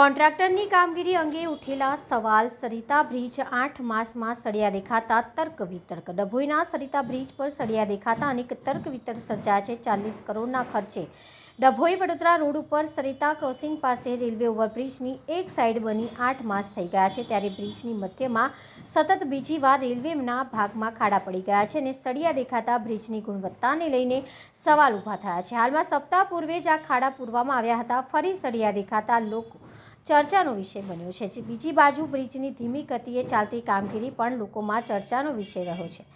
કોન્ટ્રાક્ટરની કામગીરી અંગે ઉઠેલા સવાલ, સરિતા બ્રિજ આઠ માસમાં સળિયા દેખાતા તર્ક વિતર્ક. ડભોઈના સરિતા બ્રિજ પર સળિયા દેખાતા અનેક તર્ક વિતર્ક સર્જા છે, ચાલીસ કરોડના ખર્ચે. ડભોઈ વડોદરા રોડ ઉપર સરિતા ક્રોસિંગ પાસે રેલવે ઓવરબ્રિજની એક સાઈડ બની આઠ માસ થઈ ગયા છે ત્યારે બ્રિજની મધ્યમાં સતત બીજી વાર રેલવેના ભાગમાં ખાડા પડી ગયા છે અને સળિયા દેખાતા બ્રિજની ગુણવત્તાને લઈને સવાલ ઊભા થયા છે. હાલમાં સપ્તાહ પૂર્વે જ આ ખાડા પૂરવામાં આવ્યા હતા. ફરી સળિયા દેખાતા લોકો ચર્ચાનો વિષય બન્યો છે. બીજી બાજુ બ્રિજની ધીમી ગતિએ ચાલતી કામગીરી પણ લોકોમાં ચર્ચાનો વિષય રહ્યો છે.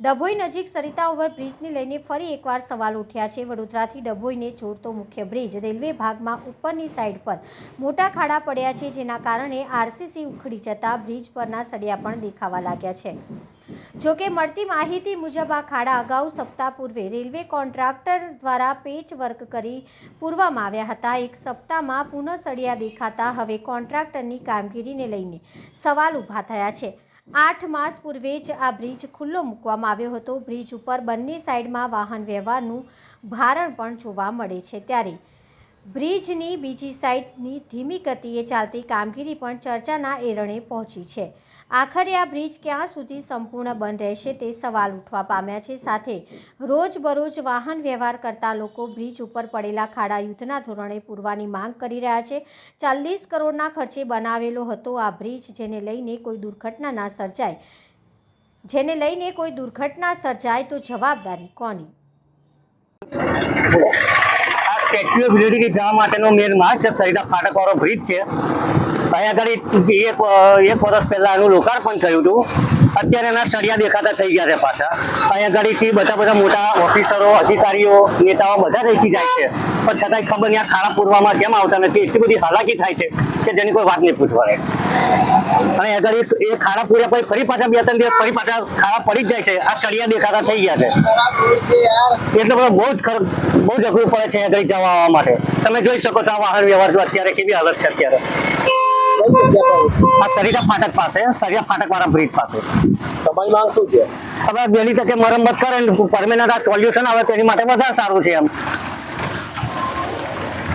ડભોઈ નજીક સરિતા ઓવરબ્રિજને લઈને ફરી એકવાર સવાલ ઉઠ્યા છે. વડોદરાથી ડભોઈને જોડતો મુખ્ય બ્રિજ રેલવે ભાગમાં ઉપરની સાઈડ પર મોટા ખાડા પડ્યા છે, જેના કારણે આરસીસી ઉખડી જતા બ્રિજ પરના સળિયા પણ દેખાવા લાગ્યા છે. જોકે મળતી માહિતી મુજબ આ ખાડા અગાઉ સપ્તાહ પૂર્વે રેલવે કોન્ટ્રાક્ટર દ્વારા પેચ વર્ક કરી પૂરવામાં આવ્યા હતા. એક સપ્તાહમાં પુનઃ સળિયા દેખાતા હવે કોન્ટ્રાક્ટરની કામગીરીને લઈને સવાલ ઊભા થયા છે. આઠ માસ પૂર્વે જ આ બ્રિજ ખુલ્લો મૂકવામાં આવ્યો હતો. બ્રિજ ઉપર બંને સાઈડમાં વાહન વ્યવહારનું ભારણ પણ જોવા મળે છે ત્યારે બ્રિજની બીજી સાઈડની ધીમી ગતિએ ચાલતી કામગીરી પણ ચર્ચાના એરણે પહોંચી છે. આખરે આ બ્રિજ ક્યાં સુધી સંપૂર્ણ બંધ રહેશે તે સવાલ ઉઠવા પામ્યા છે. સાથે રોજબરોજ વાહન વ્યવહાર કરતા લોકો બ્રિજ ઉપર પડેલા ખાડા યુદ્ધના ધોરણે પૂરવાની માંગ કરી રહ્યા છે. ચાલીસ કરોડના ખર્ચે બનાવેલો હતો આ બ્રિજ, જેને લઈને કોઈ દુર્ઘટના ના સર્જાય. જેને લઈને કોઈ દુર્ઘટના સર્જાય તો જવાબદારી કોની? સ્ટેચ્યુ ઓફ યુનિટી જવા માટેનો મેન માર્ગ છે સરિતા ફાટક વાળો બ્રિજ છે. અહીંયા આગળ એક એક વર્ષ પહેલાં એનું લોકાર્પણ થયું હતું. અત્યારે એના સળિયા દેખાતા થઈ ગયા છે પાછા. અહીંયા આગળથી બધા બધા મોટા ઓફિસરો, અધિકારીઓ, નેતાઓ બધા રહેતી જાય છે. પણ છતાંય ખબર નહીં ખાડા પૂરવામાં કેમ આવતા નથી. એટલી બધી હાલાકી થાય છે. કે જેની કોઈ વાત નહીં પૂછવા અને અગર એ ખાડા પૂર્યા પછી ફરી પાછા બે ત્રણ દિવસ ફરી પાછા ખાડા પડી જ જાય છે આ સળિયા દેખાતા થઈ ગયા છે. એટલે બધો બહુ જ બહુ જ અઘરું પડે છે આગળ જવા આવવા માટે. તમે જોઈ શકો છો આ વાહન વ્યવહાર જો અત્યારે કેવી હાલત છે અત્યારે. આ સરિતા ફાટક પાસે સરિયા ફાટક વાળા બ્રિજ પાસે. તમારી માંગ શું છે? હવે વહેલી તકે મરમ્મત કરે પરમેનન્ટ આ સોલ્યુશન આવે તેની માટે વધારે સારું છે એમ.